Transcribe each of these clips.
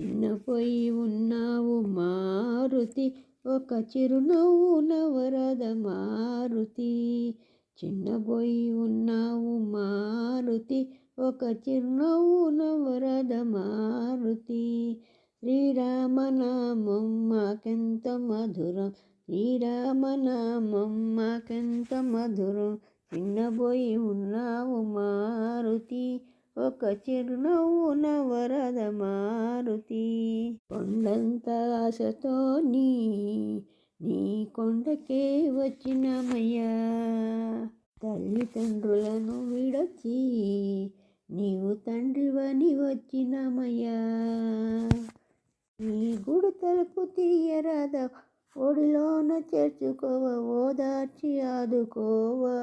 చిన్నపోయి ఉన్నావు మారుతి ఒక చిరునవ్వు నవరద మారుతి. చిన్నపోయి ఉన్నావు మారుతి ఒక చిరునవ్వు నవరద మారుతి. శ్రీరామనామం మాకెంత మధురం శ్రీరామనామం మాకెంత మధురం. చిన్నబోయి ఉన్నావు మారుతి ఒక చిరునవ్వు నవరద మారుతి. కొండంత ఆశతో నీ నీ కొండకే వచ్చినమయ్యా తల్లిదండ్రులను విడచి నీవు తండ్రివని వచ్చినమయ్యా నీ గుడి తలుపు తీయరాద ఒడిలోన చేర్చుకోవ ఓదార్చి ఆదుకోవా.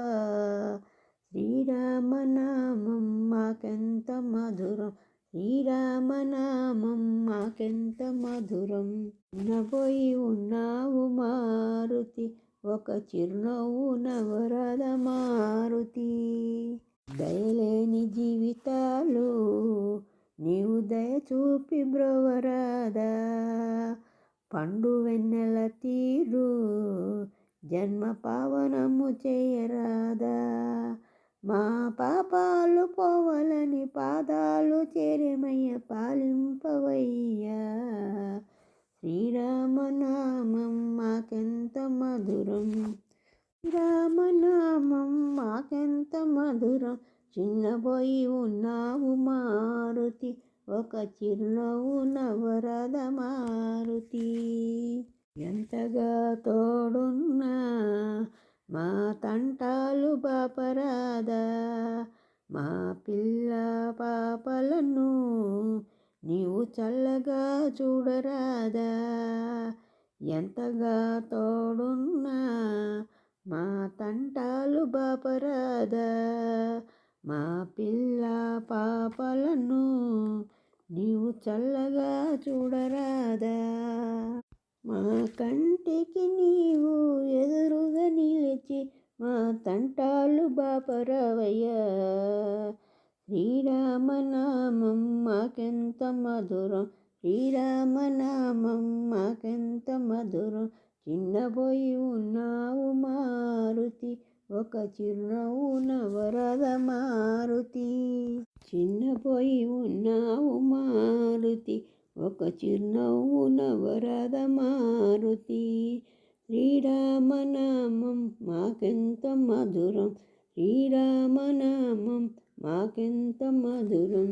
శ్రీరామనామం మాకెంత మధురం? శ్రీరామనామం మాకెంత మధురం? నబోయి ఉన్నావు మారుతి ఒక చిరునవ్వు నవరద మారుతి. దయలేని జీవితాలు నీవు దయ చూపి బ్రవరాదా. పండు వెన్నెల తీరు జన్మ పావనము చేయరాదా. మా పాపాలు పోవలని పాదాలు చేరమయ్య పాలింపవయ్యా. శ్రీరామనామం మాకెంత మధురం శ్రీరామనామం మాకెంత మధురం. చిన్నబోయి ఉన్నావు మారుతి ఒక చిరునవ్వు నవరద మారుతి. ఎంతగా తోడున్నా మా తంటాలు బాపరాదా మా పిల్ల పాపలను నీవు చల్లగా చూడరాదా. ఎంతగా తోడున్నా మా తంటాలు బాపరాదా మా పిల్ల పాపలను నీవు చల్లగా చూడరాదా. మా కంటికి నీవు తెచ్చి మా తంటాలు బాపరవయ్య. శ్రీరామనామం మాకెంత మధురం శ్రీరామనామం మాకెంత మధురం. చిన్నబోయి ఉన్నావు మారుతి ఒక చిరునవ్వు నవరద మారుతి. చిన్నపోయి ఉన్నావు మారుతి ఒక చిరునవ్వు నవరద మారుతి. శ్రీరామనామం మాకెంత మధురం. శ్రీరామనామం మాకెంత మధురం.